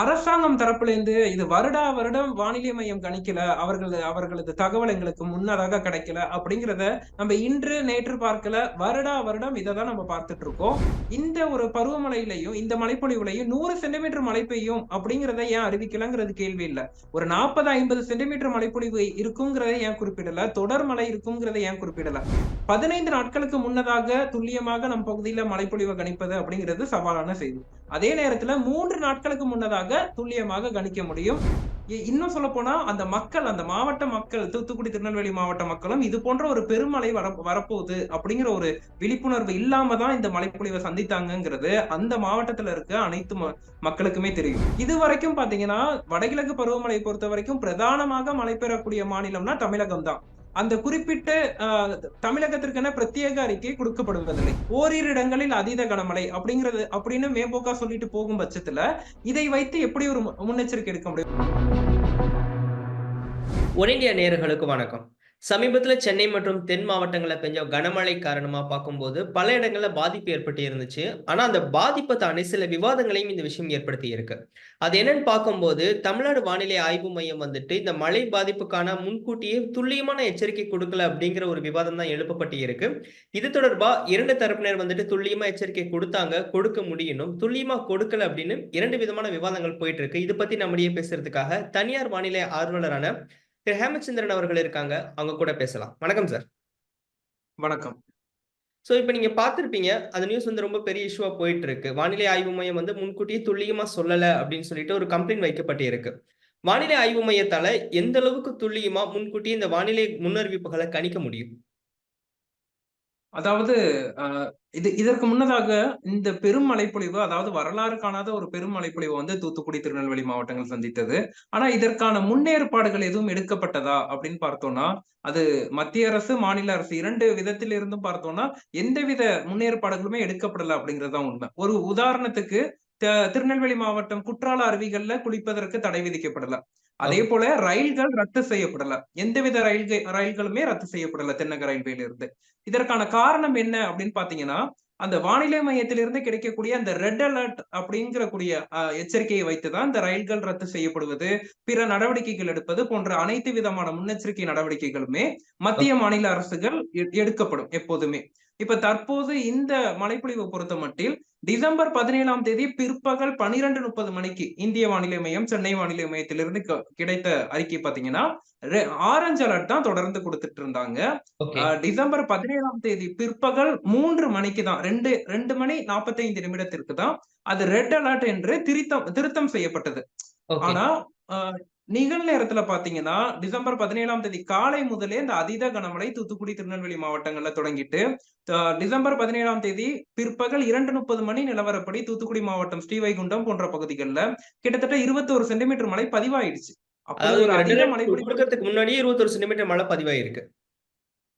அரசாங்கம் தரப்புல இருந்து இது வருடா வருடம் வானிலை மையம் கணிக்கல அவர்களது அவர்களது தகவல் எங்களுக்கு முன்னதாக கிடைக்கல அப்படிங்கிறத நம்ம இன்று நேற்று பார்க்கல. வருடா வருடம் இதை தான் நம்ம பார்த்துட்டு இருக்கோம். இந்த ஒரு பருவமழையிலையும் இந்த மழைப்பொழிவுலையும் நூறு சென்டிமீட்டர் மழை பெய்யும் அப்படிங்கிறத ஏன் அறிவிக்கலங்கிறது கேள்வி இல்ல. ஒரு நாற்பது ஐம்பது சென்டிமீட்டர் மழைப்பொழிவு இருக்குங்கிறத ஏன் குறிப்பிடல? தொடர் மழை இருக்குங்கிறத ஏன் குறிப்பிடல? பதினைந்து நாட்களுக்கு முன்னதாக துல்லியமாக நம் பகுதியில மழைப்பொழிவை கணிப்பது அப்படிங்கிறது சவாலான செய்தி. அதே நேரத்துல மூன்று நாட்களுக்கு முன்னதாக துல்லியமாக கணிக்க முடியும். இ- இன்னும் சொல்ல போனா அந்த மக்கள் அந்த மாவட்ட மக்கள் தூத்துக்குடி திருநெல்வேலி மாவட்ட மக்களும் இது போன்ற ஒரு பெருமழை வர வரப்போகுது அப்படிங்கிற ஒரு விழிப்புணர்வு இல்லாம தான் இந்த மழைப்பொழிவை சந்தித்தாங்கங்கிறது அந்த மாவட்டத்துல இருக்க அனைத்து ம- மக்களுக்குமே தெரியும். இது வரைக்கும் பாத்தீங்கன்னா வடகிழக்கு பருவமழை பொறுத்த வரைக்கும் பிரதானமாக மழை பெறக்கூடிய மாநிலம்னா தமிழகம் தான் அந்த குறிப்பிட்ட ஆஹ், தமிழகத்திற்கென பிரத்யேக அறிக்கை கொடுக்கப்படுவதில்லை. ஓரிரு இடங்களில் அதீத கனமழை அப்படிங்கிறது அப்படின்னு மேம்போக்கா சொல்லிட்டு போகும் பட்சத்துல இதை வைத்து எப்படி ஒரு மு- முன்னெச்சரிக்கை எடுக்க முடியும்? ஒன் இந்தியா நேர்களுக்கு வணக்கம். சமீபத்துல சென்னை மற்றும் தென் மாவட்டங்களை பெஞ்ச கனமழை காரணமா பார்க்கும்போது பல இடங்கள்ல பாதிப்பு ஏற்பட்டு இருந்துச்சு. ஆனா அந்த பாதிப்பை தாண்டி சில விவாதங்களையும் இந்த விஷயம் ஏற்படுத்தி இருக்கு. அது என்னன்னு பார்க்கும்போது தமிழ்நாடு வானிலை ஆய்வு மையம் வந்துட்டு இந்த மழை பாதிப்புக்கான முன்கூட்டியே துல்லியமான எச்சரிக்கை கொடுக்கல அப்படிங்கிற ஒரு விவாதம் தான் எழுப்பப்பட்டு இருக்கு. இது தொடர்பா இரண்டு தரப்பினர் வந்துட்டு துல்லியமா எச்சரிக்கை கொடுத்தாங்க கொடுக்க முடியணும். துல்லியமா கொடுக்கல அப்படின்னு இரண்டு விதமான விவாதங்கள் போயிட்டு இருக்கு. இது பத்தி நம்முடைய பேசுறதுக்காக தனியார் வானிலை ஆர்வலரான திரு ஹேமச்சந்திரன் அவர்கள் இருக்காங்க. அவங்க கூட பேசலாம். வணக்கம் சார் வணக்கம். ஸோ இப்போ நீங்க பார்த்திருப்பீங்க. அந்த நியூஸ் வந்து ரொம்ப பெரிய இஷ்யூவா போயிட்டு இருக்கு வானிலை ஆய்வு மையம் வந்து முன்கூட்டியே துல்லியமா சொல்லல அப்படின்னு சொல்லிட்டு ஒரு கம்ப்ளைண்ட் வைக்கப்பட்டு இருக்கு வானிலை ஆய்வு மையத்தால எந்த அளவுக்கு துல்லியமா முன்கூட்டியே இந்த வானிலை முன்னறிவிப்புகளை கணிக்க முடியும்? அதாவது ஆஹ், இது இதற்கு முன்னதாக இந்த பெரும் மழைப்பொழிவு அதாவது வரலாறு காணாத ஒரு பெரும் மழைப்பொழிவு வந்து தூத்துக்குடி திருநெல்வேலி மாவட்டங்கள் சந்தித்தது. ஆனா இதற்கான முன்னேற்பாடுகள் எதுவும் எடுக்கப்பட்டதா அப்படின்னு பார்த்தோம்னா அது மத்திய அரசு மாநில அரசு இரண்டு விதத்தில் இருந்தும் பார்த்தோம்னா எந்தவித முன்னேற்பாடுகளுமே எடுக்கப்படல அப்படிங்கறதுதான் உண்மை. ஒரு உதாரணத்துக்கு திருநெல்வேலி மாவட்டம் குற்றால அருவிகள்ல குளிப்பதற்கு தடை விதிக்கப்படல. அதே போல ரயில்கள் ரத்து செய்யப்படல. எந்தவித ரயில்கள் ரயில்களுமே ரத்து செய்யப்படல தென்னக ரயில்வேல இருந்து இதற்கான காரணம் என்ன அப்படின்னு பாத்தீங்கன்னா அந்த வானிலை மையத்திலிருந்து கிடைக்கக்கூடிய அந்த ரெட் அலர்ட் அப்படிங்கிற கூடிய அஹ், எச்சரிக்கையை வைத்துதான் இந்த ரயில்கள் ரத்து செய்யப்படுவது பிற நடவடிக்கைகள் எடுப்பது போன்ற அனைத்து விதமான முன்னெச்சரிக்கை நடவடிக்கைகளுமே மத்திய மாநில அரசுகள் எடுக்கப்படும் எப்போதுமே. இப்ப தற்போது இந்த மழைப்பொழிவு பொறுத்த மட்டில் டிசம்பர் பதினேழாம் தேதி பிற்பகல் பனிரெண்டு முப்பது மணிக்கு இந்திய வானிலை மையம் சென்னை வானிலை மையத்திலிருந்து கிடைத்த அறிக்கை பாத்தீங்கன்னா ஆரஞ்சு அலர்ட் தான் தொடர்ந்து கொடுத்துட்டு இருந்தாங்க. டிசம்பர் பதினேழாம் தேதி பிற்பகல் மூன்று மணிக்கு தான் ரெண்டு ரெண்டு மணி நாற்பத்தைந்து நிமிடத்திற்கு தான் அது ரெட் அலர்ட் என்று திருத்தம் திருத்தம் செய்யப்பட்டது. ஆனா நிகழ்நேரத்துல பாத்தீங்கன்னா டிசம்பர் பதினேழாம் தேதி காலை முதலே இந்த அதீத கனமழை தூத்துக்குடி திருநெல்வேலி மாவட்டங்கள்ல தொடங்கிட்டு டிசம்பர் பதினேழாம் தேதி பிற்பகல் இரண்டு முப்பது மணி நிலவரப்படி தூத்துக்குடி மாவட்டம் ஸ்ரீவைகுண்டம் போன்ற பகுதிகளில் கிட்டத்தட்ட இருபத்தோரு சென்டிமீட்டர் மழை பதிவாயிடுச்சு. அப்படி அதாவது ஒரு முன்னாடியே சென்டிமீட்டர் மழை பதிவாயிருக்கு.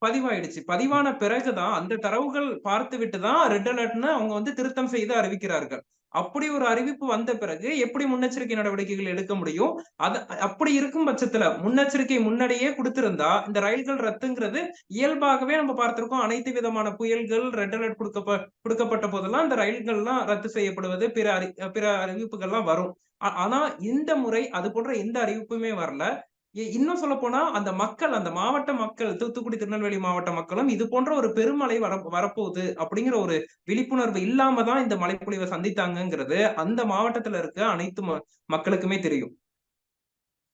பதிவாயிடுச்சு. பதிவான பிறகுதான் அந்த தரவுகள் பார்த்து விட்டு தான் ரெட் அலர்ட்னு அவங்க வந்து திருத்தம் செய்து அறிவிக்கிறார்கள். அப்படி ஒரு அறிவிப்பு வந்த பிறகு எப்படி முன்னெச்சரிக்கை நடவடிக்கைகள் எடுக்க முடியும்? அது அப்படி இருக்கும் பட்சத்துல முன்னெச்சரிக்கை முன்னாடியே கொடுத்திருந்தா இந்த ரயில்கள் ரத்துங்கிறது இயல்பாகவே நம்ம பார்த்திருக்கோம். அனைத்து விதமான புயல்கள் ரெட் அலர்ட் கொடுக்கப்ப கொடுக்கப்பட்ட போதெல்லாம் இந்த ரயில்கள்லாம் ரத்து செய்யப்படுவது பிற அறி பிற அறிவிப்புகள்லாம் வரும். ஆனா இந்த முறை அது போன்ற எந்த அறிவிப்புமே வரல. இன்னும் சொல்ல போனா அந்த மக்கள் அந்த மாவட்ட மக்கள் தூத்துக்குடி திருநெல்வேலி மாவட்ட மக்களும் இது போன்ற ஒரு பெருமழை வர வரப்போகுது அப்படிங்கிற ஒரு விழிப்புணர்வு இல்லாம தான் இந்த மழைப்பொழிவை சந்தித்தாங்கிறது அந்த மாவட்டத்துல இருக்க அனைத்து ம- மக்களுக்குமே தெரியும்.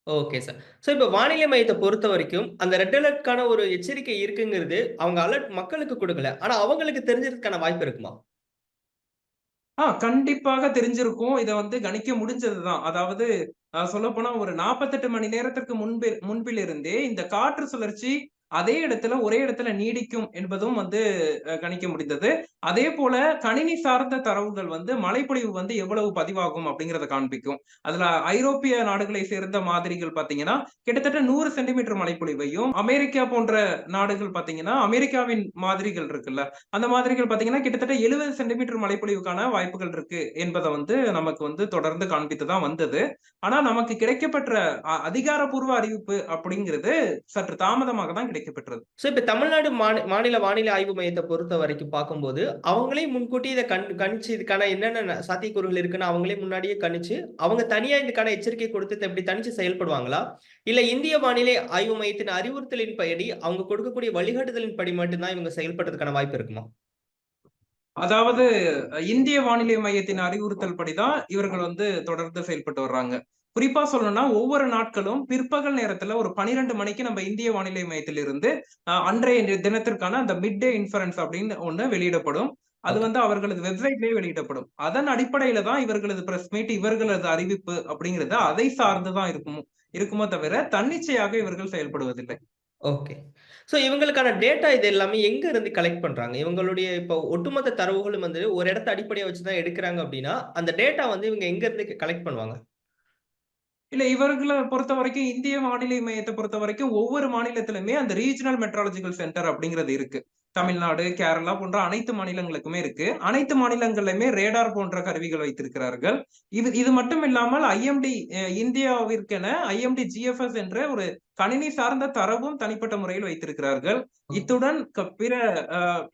Okay sir. ஸோ இப்போ வானிலை மையத்தை பொறுத்த வரைக்கும் அந்த ரெட் அலர்ட்கான ஒரு எச்சரிக்கை இருக்குங்கிறது அவங்க அலர்ட் மக்களுக்கு கொடுக்கல. ஆனா அவங்களுக்கு தெரிஞ்சதுக்கான வாய்ப்பு இருக்குமா? ஆஹ் கண்டிப்பாக தெரிஞ்சிருக்கும். இதை வந்து கணிக்க முடிஞ்சதுதான். அதாவது சொல்ல போனா ஒரு நாற்பத்தெட்டு மணி நேரத்திற்கு முன்பு முன்பிலிருந்தே இந்த காற்று சுழற்சி அதே இடத்துல ஒரே இடத்துல நீடிக்கும் என்பதும் வந்து கணிக்க முடிந்தது. அதே போல கணினி சார்ந்த தரவுகள் வந்து மழைப்பொழிவு வந்து எவ்வளவு பதிவாகும் அப்படிங்கறத காண்பிக்கும். அதுல ஐரோப்பிய நாடுகளை சேர்ந்த மாதிரிகள் பாத்தீங்கன்னா கிட்டத்தட்ட நூறு சென்டிமீட்டர் மழைப்பொழிவையும் அமெரிக்கா போன்ற நாடுகள் பாத்தீங்கன்னா அமெரிக்காவின் மாதிரிகள் இருக்குல்ல அந்த மாதிரிகள் பாத்தீங்கன்னா கிட்டத்தட்ட எழுபது சென்டிமீட்டர் மழைப்பொழிவுக்கான வாய்ப்புகள் இருக்கு என்பதை வந்து நமக்கு வந்து தொடர்ந்து காண்பித்து தான் வந்தது. ஆனா நமக்கு கிடைக்கப்பெற்ற அதிகாரப்பூர்வ அறிவிப்பு அப்படிங்கிறது சற்று தாமதமாக தான் கிடைக்கப்பெற்றது ஸோ இப்ப தமிழ்நாடு மாநி மாநில வானிலை ஆய்வு மையத்த பொறுத்த வரைக்கும் பார்க்கும்போது, அவங்களே முன்கூட்டி இத கண் கணிச்சு இதுக்கான என்னென்ன சாத்தியக்கூறுகள் இருக்குன்னு அவங்களே முன்னாடியே கணிச்சு, அவங்க தனியா இதுக்கான எச்சரிக்கை கொடுத்து இப்படி தனிச்சு செயல்படுவாங்களா? இல்ல இந்திய வானிலை ஆய்வு மையத்தின் அறிவுறுத்தலின்படி, அவங்க கொடுக்கக்கூடிய வழிகாட்டுதலின்படி மட்டும் தான் இவங்க செயல்படுறதுக்கான வாய்ப்பு இருக்குமா? அதாவது இந்திய வானிலை மையத்தின் அறிவுறுத்தல் படிதான் இவர்கள் வந்து தொடர்ந்து செயல்பட்டு வர்றாங்க. குறிப்பா சொல்லணும்னா, ஒவ்வொரு நாட்களும் பிற்பகல் நேரத்துல ஒரு 12 மணிக்கு நம்ம இந்திய வானிலை மையத்திலிருந்து அன்றைய தினத்திற்கான அந்த மிட் டே இன்ஃபரன்ஸ் அப்படின்னு ஒண்ணு வெளியிடப்படும். அது. வந்து அவர்களது வெப்சைட்லயே வெளியிடப்படும். அதன் அடிப்படையில தான் இவர்களது பிரஸ் மீட், இவர்களது அறிவிப்பு அப்படிங்கிறது அதை சார்ந்து தான் இருக்குமோ இருக்குமோ தவிர, தன்னிச்சையாக இவர்கள் செயல்படுவதில்லை. ஓகே. ஸோ இவங்களுக்கான டேட்டா இது எல்லாமே எங்க இருந்து கலெக்ட் பண்றாங்க? இவங்களுடைய இப்போ ஒட்டுமொத்த தரவுகளும் வந்து ஒரு இடத்த அடிப்படையா வச்சு தான் எடுக்குறாங்க அப்படின்னா, அந்த டேட்டா வந்து இவங்க எங்க இருந்து கலெக்ட் பண்ணுவாங்க? இல்ல இவர்கள பொறுத்தவரைக்கும் இந்திய வானிலை மையத்த பொறுத்தவரைக்கும் ஒவ்வொரு மாநிலத்திலுமே அந்த ரீஜினல் மெட்ராலஜிக்கல் சென்டர் அப்படிங்கிறது இருக்கு. தமிழ்நாடு, கேரளா போன்ற அனைத்து மாநிலங்களுக்குமே இருக்கு. அனைத்து மாநிலங்களிலுமே ரேடார் போன்ற கருவிகள் வைத்திருக்கிறார்கள். இது இது மட்டும் இல்லாமல் ஐஎம்டி இந்தியாவிற்கென ஐஎம்டி ஜிஎஃப்எஸ் என்ற ஒரு கணினி சார்ந்த தரவும் தனிப்பட்ட முறையில் வைத்திருக்கிறார்கள். இத்துடன் பிற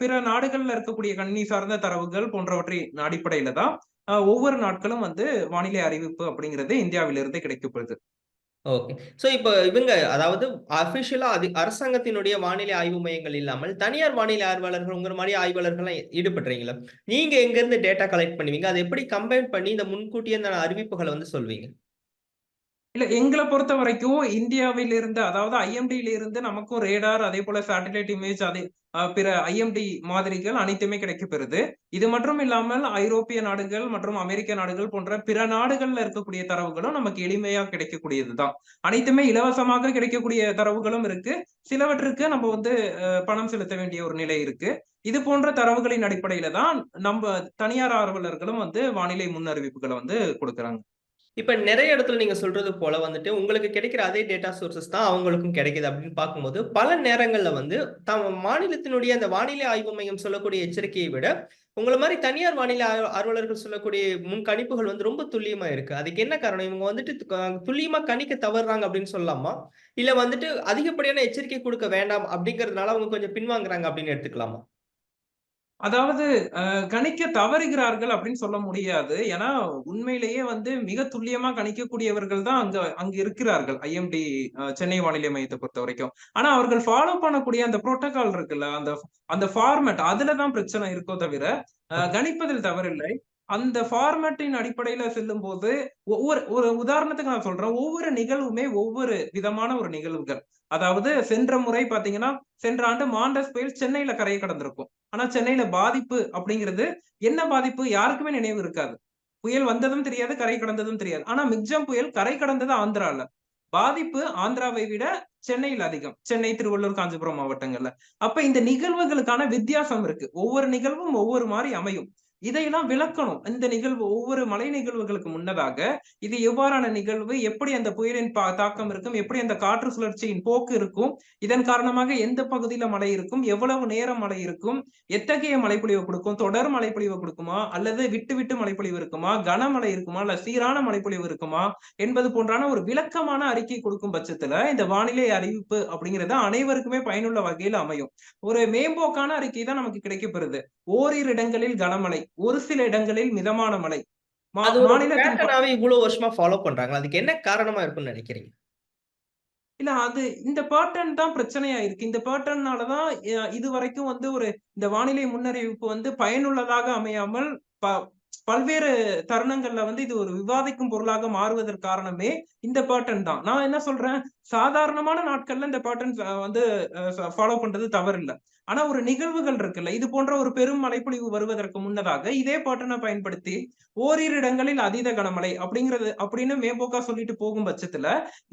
பிற நாடுகள்ல இருக்கக்கூடிய கணினி சார்ந்த தரவுகள் போன்றவற்றின் அடிப்படையில தான் ஒவ்வொரு நாட்களும் வந்து வானிலை அறிவிப்பு அப்படிங்கிறது இந்தியாவிலிருந்து கிடைக்கப்படுது ஓகே. ஸோ இப்போ இவங்க அதாவது அஃபிஷியலா அது அரசாங்கத்தினுடைய வானிலை ஆய்வு மையங்கள் இல்லாமல், தனியார் வானிலை ஆய்வாளர்கள் உங்க மாதிரி ஆய்வாளர்கள்லாம் ஈடுபடுறீங்களா நீங்க எங்க இருந்து டேட்டா கலெக்ட் பண்ணுவீங்க? அதை எப்படி கம்பைன் பண்ணி இந்த முன்கூட்டியே இந்த அறிவிப்புகளை வந்து சொல்வீங்க? இல்ல எங்களை பொறுத்த பொறுத்தவரைக்கும் இந்தியாவிலிருந்து அதாவது ஐஎம்டியிலிருந்து நமக்கும் ரேடார் அதே போல சேட்டலைட் இமேஜ் அதே பிற ஐஎம்டி மாதிரிகள் அனைத்துமே கிடைக்கப்பெறுது. இது மட்டும் இல்லாமல் ஐரோப்பிய நாடுகள் மற்றும் அமெரிக்க நாடுகள் போன்ற பிற நாடுகள்ல இருக்கக்கூடிய தரவுகளும் நமக்கு எளிமையா கிடைக்கக்கூடியதுதான் அனைத்துமே இலவசமாக கிடைக்கக்கூடிய தரவுகளும் இருக்கு. சிலவற்றுக்கு நம்ம வந்து பணம் செலுத்த வேண்டிய ஒரு நிலை இருக்கு. இது போன்ற தரவுகளின் அடிப்படையில தான் நம்ம தனியார் ஆர்வலர்களும் வந்து வானிலை முன்னறிவிப்புகளை வந்து கொடுக்குறாங்க இப்ப நிறைய இடத்துல நீங்க சொல்றது போல வந்துட்டு, உங்களுக்கு கிடைக்கிற அதே டேட்டா சோர்சஸ் தான் அவங்களுக்கும் கிடைக்குது அப்படின்னு பார்க்கும்போது, பல நேரங்கள்ல வந்து தம் மாநிலத்தினுடைய அந்த வானிலை ஆய்வு மையம் சொல்லக்கூடிய எச்சரிக்கையை விட, உங்களை மாதிரி தனியார் வானிலை ஆர்வலர்கள் சொல்லக்கூடிய முன்கணிப்புகள் வந்து ரொம்ப துல்லியமா இருக்கு. அதுக்கு என்ன காரணம்? இவங்க வந்துட்டு துல்லியமா கணிக்க தவறுறாங்க அப்படின்னு சொல்லலாமா? இல்ல வந்துட்டு அதிகப்படியான எச்சரிக்கை கொடுக்க வேண்டாம் அப்படிங்கிறதுனால அவங்க கொஞ்சம் பின்வாங்குறாங்க அப்படின்னு எடுத்துக்கலாமா? அதாவது கணிக்க தவறுகிறார்கள் அப்படின்னு சொல்ல முடியாது. ஏன்னா, உண்மையிலேயே வந்து மிக துல்லியமா கணிக்கக்கூடியவர்கள் தான் அங்க அங்க இருக்கிறார்கள். ஐஎம்டி சென்னை வானிலை மையத்தை பொறுத்த வரைக்கும் ஆனா, அவர்கள் ஃபாலோ பண்ணக்கூடிய அந்த புரோட்டோகால் இருக்குல்ல, அந்த அந்த ஃபார்மேட் அதுலதான் பிரச்சனை இருக்கோ தவிர, கணிப்பதில் தவறில்லை. அந்த ஃபார்மேட்டின் அடிப்படையில செல்லும் போது ஒவ்வொரு ஒரு உதாரணத்துக்கு நான் சொல்றேன். ஒவ்வொரு நிகழ்வுமே ஒவ்வொரு விதமான ஒரு நிகழ்வுகள். அதாவது சென்ற முறை பார்த்தீங்கன்னா, சென்ற ஆண்டு மாண்டஸ் புயல் சென்னையில கரையை கடந்திருக்கும். ஆனா, சென்னையில பாதிப்பு அப்படிங்கிறது என்ன பாதிப்பு யாருக்குமே நினைவு இருக்காது. புயல் வந்ததும் தெரியாது, கரை கடந்ததும் தெரியாது. ஆனா, மிக்ஜாம் புயல் கரை கடந்தது ஆந்திரால. பாதிப்பு ஆந்திராவை விட சென்னையில் அதிகம். சென்னை, திருவள்ளூர், காஞ்சிபுரம் மாவட்டங்கள்ல. அப்ப இந்த நிகழ்வுகளுக்கான வித்தியாசம் இருக்கு. ஒவ்வொரு நிகழ்வும் ஒவ்வொரு மாதிரி அமையும். இதையெல்லாம் விளக்கணும். இந்த நிகழ்வு ஒவ்வொரு மலை நிகழ்வுகளுக்கு முன்னதாக, இது எவ்வாறான நிகழ்வு? எப்படி அந்த புயலின் பா தாக்கம் இருக்கும்? எப்படி அந்த காற்று சுழற்சியின் போக்கு இருக்கும்? இதன் காரணமாக எந்த பகுதியில மழை இருக்கும்? எவ்வளவு நேரம் மழை இருக்கும்? எத்தகைய மழைப்பொழிவு கொடுக்கும் தொடர் மழைப்பொழிவு கொடுக்குமா அல்லது விட்டு விட்டு மழைப்பொழிவு இருக்குமா? கனமழை இருக்குமா? இல்ல சீரான மழைப்பொழிவு இருக்குமா? என்பது போன்றான ஒரு விளக்கமான அறிக்கை கொடுக்கும் பட்சத்துல, இந்த வானிலை அறிவிப்பு அப்படிங்கிறது அனைவருக்குமே பயனுள்ள வகையில் அமையும். ஒரு மேம்போக்கான அறிக்கை தான் நமக்கு கிடைக்கப்பெறுது. ஓரிரு இடங்களில் கனமழை, ஒரு சில இடங்களில் மிதமான மழை. மா அது ஒரு மாநிலத்தின் ப பேட்டர்னாவே இவ்ளோ வருஷமா ஃபாலோ பண்றாங்களா? அதுக்கு என்ன காரணமா இருக்கும்னு நெனைக்கிறீங்க? இல்ல அது இந்த பேட்டர்ன் தான் பிரச்சனையா இருக்கு. இந்த பேட்டர்ன்னால தான் அ இதுவரைக்கும் வந்து ஒரு இந்த வானிலை முன்னறிவிப்பு வந்து பயனுள்ளதாக அமையாமல், பல்வேறு தருணங்கள்ல வந்து இது ஒரு விவாதிக்கும் பொருளாக மாறுவதற்கு காரணமே இந்த பேட்டர்ன் தான். நான் என்ன சொல்றேன், சாதாரணமான நாட்கள்ல இந்த பேட்டர்ன் வந்து ஃபாலோ பண்றது தவறில்ல. ஆனா ஒரு நிகழ்வுகள் இருக்குல்ல, இது போன்ற ஒரு பெரும் மழைப்பொழிவு வருவதற்கு முன்னதாக இதே பேட்டர்னை பயன்படுத்தி, ஓரிரு இடங்களில் அதீத கனமழை அப்படிங்கிறது அப்படின்னு மேம்போக்கா சொல்லிட்டு போகும் பட்சத்துல,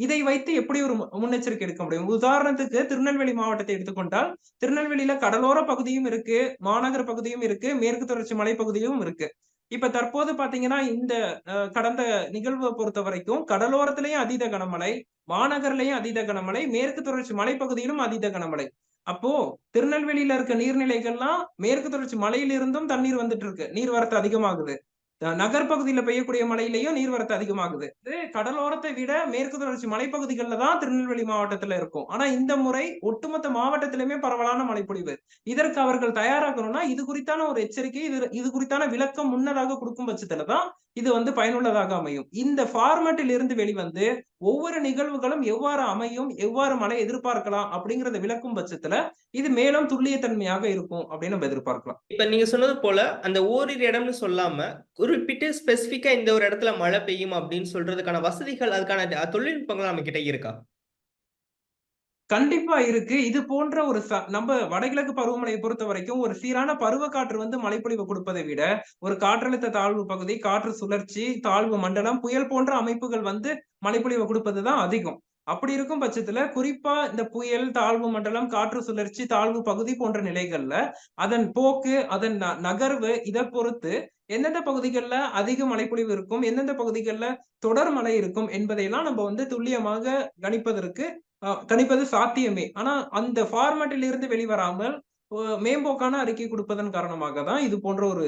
இதை வைத்து எப்படி ஒரு முன்னெச்சரிக்கை எடுக்க முடியும்? உதாரணத்துக்கு திருநெல்வேலி மாவட்டத்தை எடுத்துக்கொண்டால், திருநெல்வேலியில கடலோர பகுதியும் இருக்கு, மாநகர பகுதியும் இருக்கு, மேற்கு தொடர்ச்சி மலைப்பகுதியும் இருக்கு. இப்ப தற்போது பாத்தீங்கன்னா இந்த கடந்த கடந்த நிகழ்வ பொறுத்தவரைக்கும் கடலோரத்திலையும் அதீத கனமழை, மாநகர்லயும் அதீத கனமழை, மேற்கு தொடர்ச்சி மலைப்பகுதியிலும் அதீத கனமழை. அப்போ திருநெல்வேலியில இருக்க நீர்நிலைகள்லாம் மேற்கு தொடர்ச்சி மலையிலிருந்தும் தண்ணீர் வந்துட்டு இருக்கு. நீர்வரத்து அதிகமாகுது. அஹ் பெய்யக்கூடிய மழையிலையும் நீர்வரத்து அதிகமாகுது. இது கடலோரத்தை விட மேற்கு தொடர்ச்சி மலைப்பகுதிகளில் தான் திருநெல்வேலி மாவட்டத்துல இருக்கும். ஆனா இந்த முறை ஒட்டுமொத்த மாவட்டத்திலுமே பரவலான மழைப்பொழிவு. இதற்கு அவர்கள் தயாராகணும்னா இது குறித்தான ஒரு எச்சரிக்கை இது இது குறித்தான விளக்கம் முன்னதாக கொடுக்கும் பட்சத்துல தான் இது வந்து பயனுள்ளதாக அமையும். இந்த ஃபார்மேட்டில் இருந்து வெளிவந்து ஒவ்வொரு நிகழ்வுகளும் எவ்வாறு அமையும் எவ்வாறு மழை எதிர்பார்க்கலாம் அப்படிங்கறத விளக்கும் பட்சத்துல இது மேலும் துல்லியத்தன்மையாக இருக்கும் அப்படின்னு நம்ம எதிர்பார்க்கலாம். இப்ப நீங்க சொன்னது போல அந்த ஓரிரு இடம்னு சொல்லாம குறிப்பிட்டு ஸ்பெசிஃபிக்கா இந்த ஒரு இடத்துல மழை பெய்யும் அப்படின்னு சொல்றதுக்கான வசதிகள் அதுக்கான தொழில்நுட்பங்கள் நம்ம கிட்ட இருக்கா? கண்டிப்பா இருக்கு. இது போன்ற ஒரு நம்ம வடகிழக்கு பருவமழையை பொறுத்த வரைக்கும் ஒரு சீரான பருவ காற்று வந்து மழைப்பொழிவு கொடுப்பதை விட ஒரு காற்றழுத்த தாழ்வு பகுதி காற்று சுழற்சி தாழ்வு மண்டலம் புயல் போன்ற அமைப்புகள் வந்து மழைப்பொழிவு கொடுப்பதுதான் அதிகம். அப்படி இருக்கும் பட்சத்துல குறிப்பா இந்த புயல் தாழ்வு மண்டலம் காற்று சுழற்சி தாழ்வு பகுதி போன்ற நிலைகள்ல அதன் போக்கு அதன் ந- நகர்வு இதை பொறுத்து எந்தெந்த பகுதிகளில் அதிக மழைப்பொழிவு இருக்கும் எந்தெந்த பகுதிகளில் தொடர் மழை இருக்கும் என்பதையெல்லாம் நம்ம வந்து துல்லியமாக கணிப்பதற்கு கணிப்பது சாத்தியமே. ஆனா அந்த ஃபார்மேட்டிலிருந்து வெளிவராமல் மேம்போக்கான அறிக்கை கொடுப்பதன் காரணமாக தான் இது போன்ற ஒரு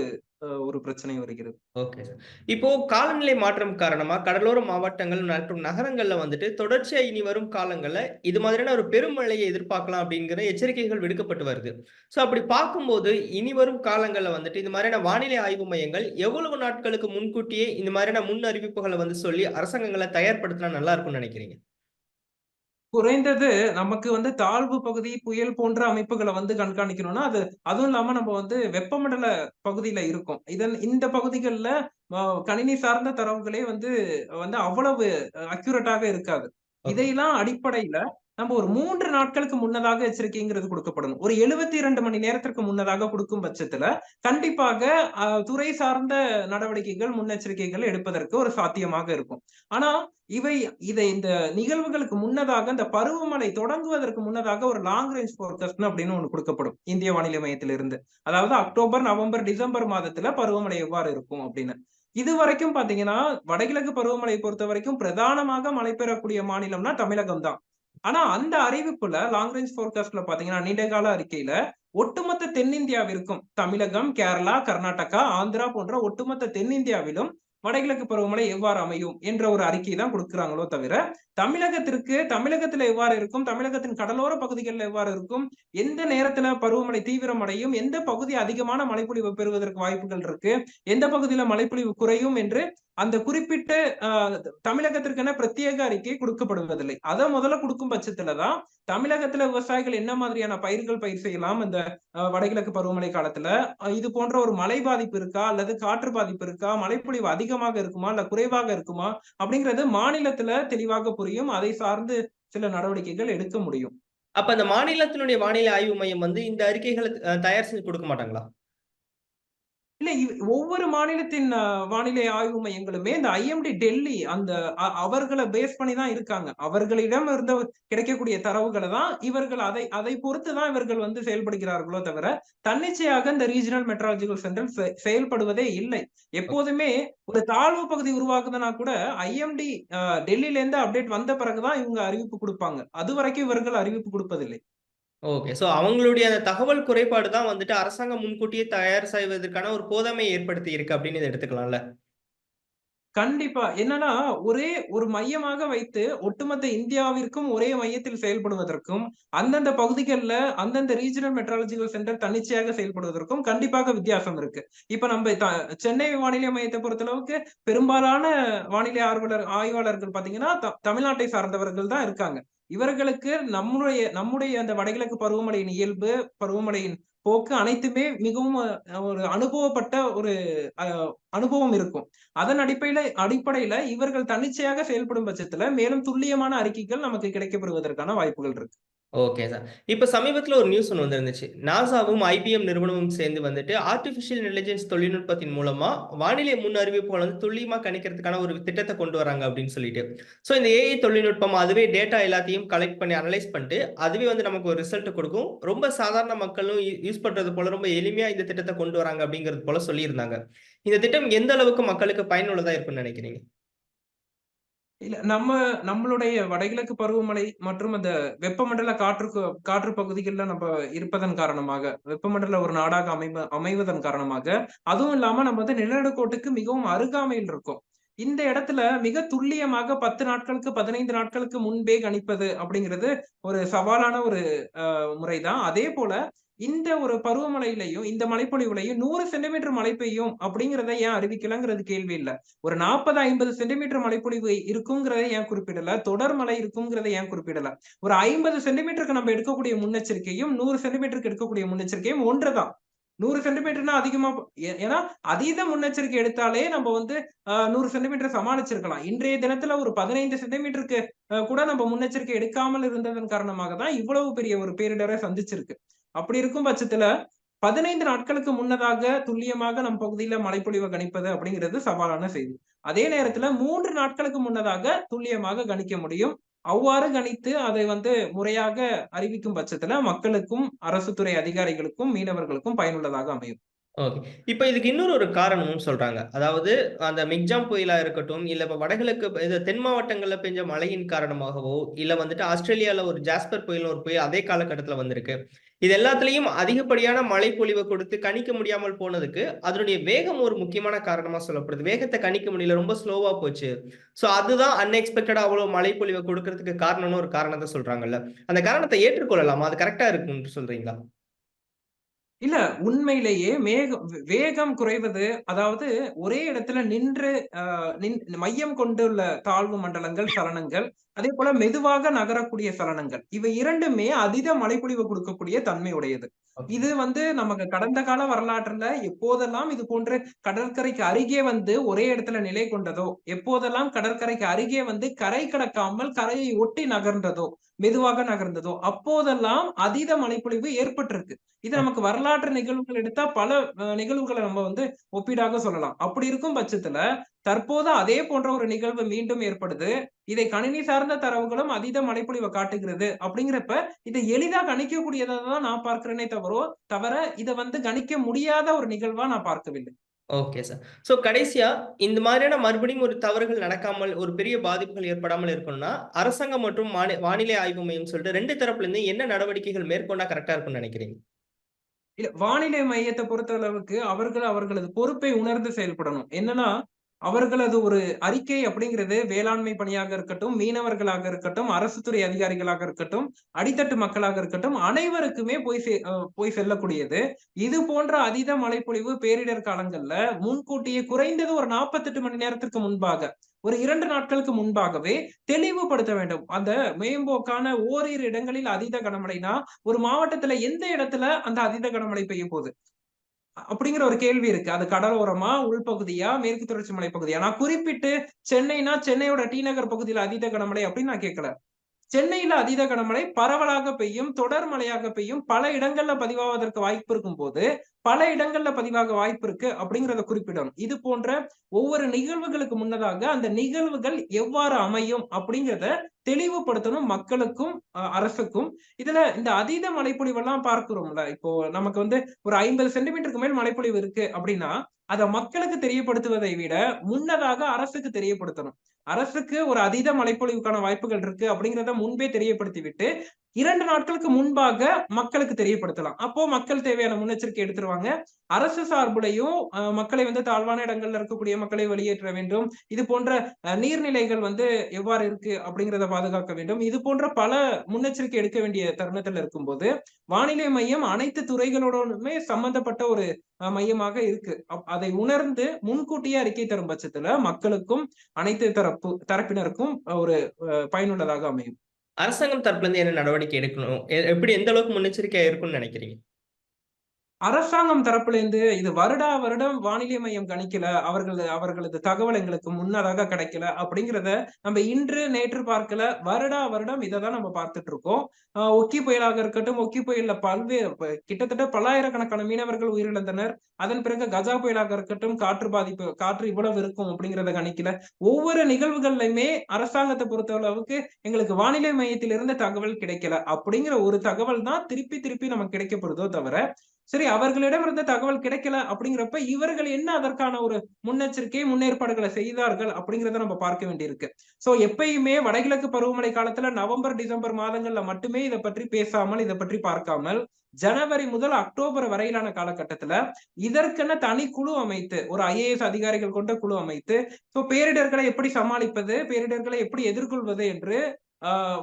ஒரு பிரச்சனை வருகிறது. Okay sir. இப்போ காலநிலை மாற்றம் காரணமா கடலோர மாவட்டங்கள் மற்றும் நகரங்கள்ல வந்துட்டு தொடர்ச்சியா இனி வரும் காலங்கள்ல இது மாதிரியான ஒரு பெருமழையை எதிர்பார்க்கலாம் அப்படிங்கிற எச்சரிக்கைகள் விடுக்கப்பட்டு வருது. ஸோ அப்படி பார்க்கும்போது இனி வரும் காலங்கள்ல வந்துட்டு இந்த மாதிரியான வானிலை ஆய்வு மையங்கள் எவ்வளவு நாட்களுக்கு முன்கூட்டியே இந்த மாதிரியான முன் அறிவிப்புகளை வந்து சொல்லி அரசாங்கங்களை தயார்படுத்தினா நல்லா இருக்கும்னு நினைக்கிறீங்க? குறைந்தது நமக்கு வந்து தாழ்வு பகுதி புயல் போன்ற அமைப்புகளை வந்து கண்காணிக்கணும்னா அது அதுவும் இல்லாம நம்ம வந்து வெப்பமண்டல பகுதியில இருக்கோம் இதன் இந்த பகுதிகளில் கணினி சார்ந்த தரவுகளே வந்து வந்து அவ்வளவு அக்யூரேட்டாக இருக்காது. இதையெல்லாம் அடிப்படையில நம்ம ஒரு மூன்று நாட்களுக்கு முன்னதாக எச்சரிக்கைங்கிறது கொடுக்கப்படணும். ஒரு எழுபத்தி இரண்டு மணி நேரத்திற்கு முன்னதாக கொடுக்கும் பட்சத்துல கண்டிப்பாக துறை சார்ந்த நடவடிக்கைகள் முன்னெச்சரிக்கைகள் எடுப்பதற்கு ஒரு சாத்தியமாக இருக்கும். ஆனா இவை இதை இந்த நிகழ்வுகளுக்கு முன்னதாக இந்த பருவமழை தொடங்குவதற்கு முன்னதாக ஒரு லாங் ரேஞ்ச் போர்காஸ்ட் அப்படின்னு ஒன்று கொடுக்கப்படும் இந்திய வானிலை மையத்திலிருந்து. அதாவது அக்டோபர் நவம்பர் டிசம்பர் மாதத்துல பருவமழை எவ்வாறு இருக்கும் அப்படின்னு. இது வரைக்கும் பாத்தீங்கன்னா வடகிழக்கு பருவமழை பொறுத்த வரைக்கும் பிரதானமாக மழை பெறக்கூடிய மாநிலம்னா தமிழகம் தான் ஆனா அந்த அறிவிப்புல லாங் ரேஞ்ச் போர்காஸ்ட்ல பாத்தீங்கன்னா நீண்டகால அறிக்கையில ஒட்டுமொத்த தென்னிந்தியாவிற்கும் தமிழகம் கேரளா கர்நாடகா ஆந்திரா போன்ற ஒட்டுமொத்த தென்னிந்தியாவிலும் வடகிழக்கு பருவமழை எவ்வாறு அமையும் என்ற ஒரு அறிக்கை தான் கொடுக்குறாங்களோ தவிர தமிழகத்திற்கு தமிழகத்துல எவ்வாறு இருக்கும் தமிழகத்தின் கடலோர பகுதிகளில் எவ்வாறு இருக்கும் எந்த நேரத்துல பருவமழை தீவிரம் அடையும் எந்த பகுதி அதிகமான மழைப்பொழிவு பெறுவதற்கு வாய்ப்புகள் இருக்கு எந்த பகுதியில மழைப்பொழிவு குறையும் என்று அந்த குறிப்பிட்ட ஆஹ், தமிழகத்திற்கென பிரத்யேக அறிக்கை கொடுக்கப்படுவதில்லை. அதை முதல்ல கொடுக்கும் பட்சத்துலதான் தமிழகத்துல விவசாயிகள் என்ன மாதிரியான பயிர்கள் பயிர் செய்யலாம் இந்த ஆஹ், வடகிழக்கு பருவமழை காலத்துல இது போன்ற ஒரு மழை பாதிப்பு இருக்கா அல்லது காற்று பாதிப்பு இருக்கா மழைப்பொழிவு அதிகமாக இருக்குமா? இல்ல குறைவாக இருக்குமா? அப்படிங்கிறது மாநிலத்துல தெளிவாக புரியும். அதை சார்ந்து சில நடவடிக்கைகள் எடுக்க முடியும். அப்ப அந்த மாநிலத்தினுடைய வானிலை ஆய்வு மையம் வந்து இந்த அறிக்கைகளை தயார் செஞ்சு கொடுக்க மாட்டாங்களா? இல்ல ஒவ்வொரு மாநிலத்தின் வானிலை ஆய்வு மையங்களுமே இந்த ஐஎம்டி டெல்லி அந்த அவர்களை பேஸ் பண்ணி தான் இருக்காங்க. அவர்களிடம் இருந்த கிடைக்கக்கூடிய தரவுகளை தான் இவர்கள் அதை அதை பொறுத்து தான் இவர்கள் வந்து செயல்படுகிறார்களோ தவிர தன்னிச்சையாக இந்த ரீஜனல் மெட்ராலஜிக்கல் சென்டர் செயல்படுவதே இல்லை. எப்போதுமே ஒரு தாழ்வு பகுதி உருவாக்குதுன்னா கூட ஐஎம்டி டெல்லியில இருந்து அப்டேட் வந்த பிறகுதான் இவங்க அறிவிப்பு கொடுப்பாங்க. அது வரைக்கும் இவர்கள் அறிவிப்பு கொடுப்பதில்லை. ஓகே ஸோ அவங்களுடைய அந்த தகவல் குறைபாடு தான் வந்துட்டு அரசாங்கம் முன்கூட்டியே தயார் செய்வதற்கான ஒரு போதமை ஏற்படுத்தி இருக்கு அப்படின்னு இதை எடுத்துக்கலாம்ல? கண்டிப்பா. என்னன்னா ஒரே ஒரு மையமாக வைத்து ஒட்டுமொத்த இந்தியாவிற்கும் ஒரே மையத்தில் செயல்படுவதற்கும் அந்தந்த பகுதிகளில் அந்தந்த ரீஜனல் மெட்ராலஜிக்கல் சென்டர் தன்னிச்சையாக செயல்படுவதற்கும் கண்டிப்பாக வித்தியாசம் இருக்கு. இப்ப நம்ம சென்னை வானிலை மையத்தை பொறுத்தளவுக்கு பெரும்பாலான வானிலை ஆர்வலர் ஆய்வாளர்கள் பாத்தீங்கன்னா த- தமிழ்நாட்டை சார்ந்தவர்கள் தான் இருக்காங்க. இவர்களுக்கு நம்முடைய நம்முடைய அந்த வடகிழக்கு பருவமழையின் இயல்பு பருவமழையின் போக்கு அனைத்துமே மிகவும் அஹ், ஒரு அனுபவப்பட்ட ஒரு அஹ், அனுபவம் இருக்கும். அதன் அடிப்படையில அடிப்படையில இவர்கள் தன்னிச்சையாக செயல்படும் பட்சத்துல மேலும் துல்லியமான அறிக்கைகள் நமக்கு கிடைக்கப்படுவதற்கான வாய்ப்புகள் இருக்கு. ஓகே சார் இப்போ சமீபத்தில் ஒரு நியூஸ் ஒன்று வந்துருந்துச்சு. நாசாவும் ஐபிஎம் நிறுவனமும் சேர்ந்து வந்துட்டு ஆர்டிஃபிஷியல் இன்டெலிஜென்ஸ் தொழில்நுட்பத்தின் மூலமா வானிலை முன் அறிவிப்புகள் வந்து துல்லியமா கணிக்கிறதுக்கான ஒரு திட்டத்தை கொண்டு வராங்க அப்படின்னு சொல்லிட்டு. ஸோ இந்த ஏஐ தொழில்நுட்பம் அதுவே டேட்டா எல்லாத்தையும் கலெக்ட் பண்ணி அனலைஸ் பண்ணிட்டு அதுவே வந்து நமக்கு ஒரு ரிசல்ட் கொடுக்கும். ரொம்ப சாதாரண மக்களும் யூஸ் பண்றது போல ரொம்ப எளிமையா இந்த திட்டத்தை கொண்டு வராங்க அப்படிங்கிறது போல சொல்லியிருந்தாங்க. இந்த திட்டம் எந்த அளவுக்கு மக்களுக்கு பயனுள்ளதா இருக்கும்னு நினைக்கிறீங்க? இல்ல நம்ம நம்மளுடைய வடகிழக்கு பருவமழை மற்றும் அந்த வெப்பமண்டல காற்று காற்று பகுதிகளில் நம்ம இருப்பதன் காரணமாக வெப்பமண்டல ஒரு நாடாக அமைவ அமைவதன் காரணமாக அதுவும் இல்லாம நம்ம வந்து நிலநடுக்கோட்டுக்கு மிகவும் அருகாமையில் இருக்கோம். இந்த இடத்துல மிக துல்லியமாக பத்து நாட்களுக்கு பதினைந்து நாட்களுக்கு முன்பே கணிப்பது அப்படிங்கிறது ஒரு சவாலான ஒரு அஹ், முறைதான். அதே போல இந்த ஒரு பருவமழையிலையும் இந்த மழைப்பொழிவுலையும் நூறு சென்டிமீட்டர் மழை பெய்யும் அப்படிங்கிறத ஏன் அறிவிக்கலங்கிறது கேள்வி இல்ல. ஒரு நாற்பது ஐம்பது சென்டிமீட்டர் மழைப்பொழிவு இருக்குங்கிறத ஏன் குறிப்பிடல? தொடர் மழை இருக்குங்கிறத ஏன் குறிப்பிடல? ஒரு ஐம்பது சென்டிமீட்டருக்கு நம்ம எடுக்கக்கூடிய முன்னெச்சரிக்கையும் நூறு சென்டிமீட்டருக்கு எடுக்கக்கூடிய முன்னெச்சரிக்கையும் ஒன்றுதான். நூறு சென்டிமீட்டர்னா அதிகமா ஏன்னா அதீத முன்னெச்சரிக்கை எடுத்தாலே நம்ம வந்து ஆஹ், நூறு சென்டிமீட்டர் சமாளிச்சிருக்கலாம். இன்றைய தினத்துல ஒரு பதினைந்து சென்டிமீட்டருக்கு கூட நம்ம முன்னெச்சரிக்கை எடுக்காமல் இருந்ததன் காரணமாக தான் இவ்வளவு பெரிய ஒரு பேரிடரை சந்திச்சிருக்கு. அப்படி இருக்கும் பட்சத்துல பதினைந்து நாட்களுக்கு முன்னதாக துல்லியமாக நம் பகுதியில மழைப்பொழிவை கணிப்பது அப்படிங்கிறது சவாலான செய்தி. அதே நேரத்துல மூன்று நாட்களுக்கு முன்னதாக துல்லியமாக கணிக்க முடியும். அவ்வாறு கணித்து அதை வந்து முறையாக அறிவிக்கும் பட்சத்துல மக்களுக்கும் அரசு துறை அதிகாரிகளுக்கும் மீனவர்களுக்கும் பயனுள்ளதாக அமையும். ஓகே. இப்போ இதுக்கு இன்னொரு ஒரு காரணமும் சொல்றாங்க. அதாவது அந்த மிக்ஜாம் புயலா இருக்கட்டும், இல்ல இப்ப வடகிழக்கு இது தென் மாவட்டங்கள்ல பெஞ்ச மழையின் காரணமாகவோ, இல்ல வந்துட்டு ஆஸ்திரேலியால ஒரு ஜாஸ்பர் புயல் ஒரு புயல் அதே காலகட்டத்துல வந்திருக்கு. இது எல்லாத்துலயும் அதிகப்படியான மழை பொழிவை கொடுத்து கணிக்க முடியாமல் போனதுக்கு, அதனுடைய வேகம் ஒரு முக்கியமான காரணமா சொல்லப்படுது. வேகத்தை கணிக்க முடியல. ரொம்ப ஸ்லோவா போச்சு. சோ அதுதான் அன்எக்ஸ்பெக்டடா அவ்வளவு மழை பொழிவை கொடுக்கறதுக்கு காரணம்னு ஒரு காரணத்தை சொல்றாங்கல்ல. அந்த காரணத்தை ஏற்றுக்கொள்ளலாமா? அது கரெக்டா இருக்கும்னு சொல்றீங்களா? இல்ல உண்மையிலேயே மேகம் வேகம் குறைவது அதாவது ஒரே இடத்துல நின்று ஆஹ், நின்- மையம் கொண்டுள்ள தாழ்வு மண்டலங்கள் சலனங்கள் அதே போல மெதுவாக நகரக்கூடிய சலனங்கள். இவை இரண்டுமே அதீத மழைப்பொழிவு கொடுக்கக்கூடிய தன்மை உடையது இது வந்து நமக்கு கடந்த கால வரலாற்றுல எப்போதெல்லாம் இது போன்று கடற்கரைக்கு அருகே வந்து ஒரே இடத்துல நிலை கொண்டதோ எப்போதெல்லாம் கடற்கரைக்கு அருகே வந்து கரை கடக்காமல் கரையை ஒட்டி நகர்ந்ததோ மெதுவாக நகர்ந்ததோ அப்போதெல்லாம் அதீத மழைப்பொழிவு ஏற்பட்டிருக்கு. இது நமக்கு வரலாற்று நிகழ்வுகள் எடுத்தா பல நிகழ்வுகளை நம்ம வந்து ஒப்பீடாக சொல்லலாம். அப்படி இருக்கும் பட்சத்துல தற்போது அதே போன்ற ஒரு நிகழ்வு மீண்டும் ஏற்படுது இதை கணினி சார்ந்த தரவுகளும் அதீத மழைப்பொழிவை காட்டுகிறது அப்படிங்கிறப்ப இதை எளிதா கணிக்கக்கூடியதை தான் நான் பார்க்கிறேனே தவிர தவிர இதை வந்து கணிக்க முடியாத ஒரு நிகழ்வா நான் பார்க்கவில்லை ஓகே சார். சோ கடைசியா இந்த மாதிரியான மறுபடியும் ஒரு தவறுகள் நடக்காமல், ஒரு பெரிய பாதிப்புகள் ஏற்படாமல் இருக்கணும்னா, அரசாங்கம் மற்றும் வானி வானிலை ஆய்வு மையம் சொல்லிட்டு 2 தரப்புல இருந்து என்ன நடவடிக்கைகள் மேற்கொண்டா கரெக்ட்டா இருக்கும்னு நினைக்கிறீங்க? இல்ல வானிலை மையத்தை பொறுத்த அளவுக்கு அவர்கள் அவர்களது பொறுப்பை உணர்ந்து செயல்படணும் என்னன்னா அவர்களது ஒரு அறிக்கை அப்படிங்கிறது வேளாண்மை பணியாக இருக்கட்டும் மீனவர்களாக இருக்கட்டும் அரசு துறை அதிகாரிகளாக இருக்கட்டும் அடித்தட்டு மக்களாக இருக்கட்டும் அனைவருக்குமே போய் போய் செல்லக்கூடியது. இது போன்ற அதீத மழைப்பொழிவு பேரிடர் காலங்கள்ல முன்கூட்டியே குறைந்தது ஒரு நாற்பத்தெட்டு மணி நேரத்திற்கு முன்பாக ஒரு இரண்டு நாட்களுக்கு முன்பாகவே தெளிவுபடுத்த வேண்டும். அந்த மேம்போக்கான ஓரிரு இடங்களில் அதீத கனமழைனா ஒரு மாவட்டத்துல எந்த இடத்துல அந்த அதீத கனமழை பெய்ய போகுது? அப்படிங்கிற ஒரு கேள்வி இருக்கு. அது கடலோரமா உள்பகுதியா மேற்கு தொடர்ச்சி மலை பகுதியா? நான் குறிப்பிட்டு சென்னைனா சென்னையோட டி நகர் பகுதியில அதீத கனமழை அப்படின்னு நான் கேட்கல சென்னையில அதீத கனமழை பரவலாக பெய்யும் தொடர் மழையாக பெய்யும் பல இடங்கள்ல பதிவாவதற்கு வாய்ப்பு இருக்கும் போது பல இடங்கள்ல பதிவாக வாய்ப்பு இருக்கு அப்படிங்கிறத குறிப்பிடணும். இது போன்ற ஒவ்வொரு நிகழ்வுகளுக்கு முன்னதாக அந்த நிகழ்வுகள் எவ்வாறு அமையும் அப்படிங்கிறத தெளிவுபடுத்தணும் மக்களுக்கும் அஹ், அரசுக்கும். இதுல இந்த அதீத மழைப்பொழிவெல்லாம் பார்க்கிறோம்ல. இப்போ நமக்கு வந்து ஒரு ஐம்பது சென்டிமீட்டருக்கு மேல் மழைப்பொழிவு இருக்கு அப்படின்னா அதை மக்களுக்கு தெரியப்படுத்துவதை விட முன்னதாக அரசுக்கு தெரியப்படுத்தணும். அரசுக்கு ஒரு அதீத மழைப்பொழிவுக்கான வாய்ப்புகள் இருக்கு அப்படிங்கிறத முன்பே தெரியப்படுத்தி விட்டு இரண்டு நாட்களுக்கு முன்பாக மக்களுக்கு தெரியப்படுத்தலாம். அப்போ மக்கள் தேவையான முன்னெச்சரிக்கை எடுத்துருவாங்க. அரசு சார்புலையும் அஹ், மக்களை வந்து தாழ்வான இடங்கள்ல இருக்கக்கூடிய மக்களை வெளியேற்ற வேண்டும். இது போன்ற அஹ், நீர்நிலைகள் வந்து எவ்வாறு இருக்கு அப்படிங்கிறத பாதுகாக்க வேண்டும். இது போன்ற பல முன்னெச்சரிக்கை எடுக்க வேண்டிய தருணத்துல இருக்கும்போது வானிலை மையம் அனைத்து துறைகளோடமே சம்பந்தப்பட்ட ஒரு அஹ், மையமாக இருக்கு. அப்- அதை உணர்ந்து முன்கூட்டியே அறிக்கை தரும் பட்சத்துல மக்களுக்கும் அனைத்து தரப்பு தரப்பினருக்கும் ஒரு அஹ், பயனுள்ளதாக அமையும். அரசாங்கம் தரப்புல இருந்து என்ன நடவடிக்கை எடுக்கணும்? எ எப்படி எந்த அளவுக்கு முன்னெச்சரிக்கையா இருக்கும்னு நினைக்கிறீங்க? அரசாங்கம் தரப்புல இருந்து இது வருடா வருடம் வானிலை மையம் கணிக்கல அவர்களது அவர்களது தகவல் எங்களுக்கு முன்னதாக கிடைக்கல அப்படிங்கிறத நம்ம இன்று நேற்று பார்க்கல. வருடா வருடம் இதை தான் நம்ம பார்த்துட்டு இருக்கோம் ஆஹ் ஒக்கி புயலாக இருக்கட்டும் ஒக்கி புயல்ல பல்வேறு கிட்டத்தட்ட பல்லாயிரக்கணக்கான மீனவர்கள் உயிரிழந்தனர். அதன் பிறகு கஜா புயலாக இருக்கட்டும் காற்று பாதிப்பு காற்று இவ்வளவு இருக்கும் அப்படிங்கிறத கணிக்கல. ஒவ்வொரு நிகழ்வுகள்லையுமே அரசாங்கத்தை பொறுத்த அளவுக்கு எங்களுக்கு வானிலை மையத்திலிருந்து தகவல் கிடைக்கல. அப்படிங்கிற ஒரு தகவல் தான் திருப்பி திருப்பி நமக்கு கிடைக்கப்படுதோ தவிர சரி அவர்களிடம் இருந்த தகவல் கிடைக்கல அப்படிங்கிறப்ப இவர்கள் என்ன அதற்கான ஒரு முன்னெச்சரிக்கை முன்னேற்பாடுகளை செய்தார்கள் அப்படிங்கிறத நம்ம பார்க்க வேண்டியிருக்கு. சோ எப்பயுமே வடகிழக்கு பருவமழை காலத்துல நவம்பர் டிசம்பர் மாதங்கள்ல மட்டுமே இதை பற்றி பேசாமல் இதை பற்றி பார்க்காமல் ஜனவரி முதல் அக்டோபர் வரையிலான காலகட்டத்துல இதற்கென தனி குழு அமைத்து ஒரு ஐஏஎஸ் அதிகாரிகள் கொண்ட குழு அமைத்து சோ பேரிடர்களை எப்படி சமாளிப்பது பேரிடர்களை எப்படி எதிர்கொள்வது என்று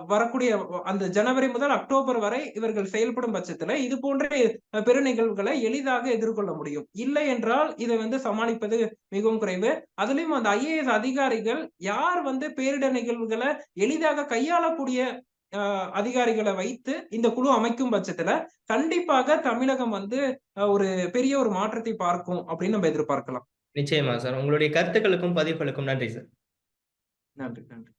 வரக்கூடிய அந்த ஜனவரி முதல் அக்டோபர் வரை இவர்கள் செயல்படும் பட்சத்துல இது போன்ற அஹ், பெருநிகழ்வுகளை எளிதாக எதிர்கொள்ள முடியும். இல்லை என்றால் இதை வந்து சமாளிப்பது மிகவும் குறைவு. அதுலயும் அந்த ஐஏஎஸ் அதிகாரிகள் யார் வந்து பேரிடர் நிகழ்வுகளை எளிதாக கையாளக்கூடிய ஆஹ், அதிகாரிகளை வைத்து இந்த குழு அமைக்கும் பட்சத்துல கண்டிப்பாக தமிழகம் வந்து ஒரு பெரிய ஒரு மாற்றத்தை பார்க்கும் அப்படின்னு நம்ம எதிர்பார்க்கலாம். நிச்சயமா சார். உங்களுடைய கருத்துக்களுக்கும் பதிவுகளுக்கும் நன்றி சார். நன்றி நன்றி.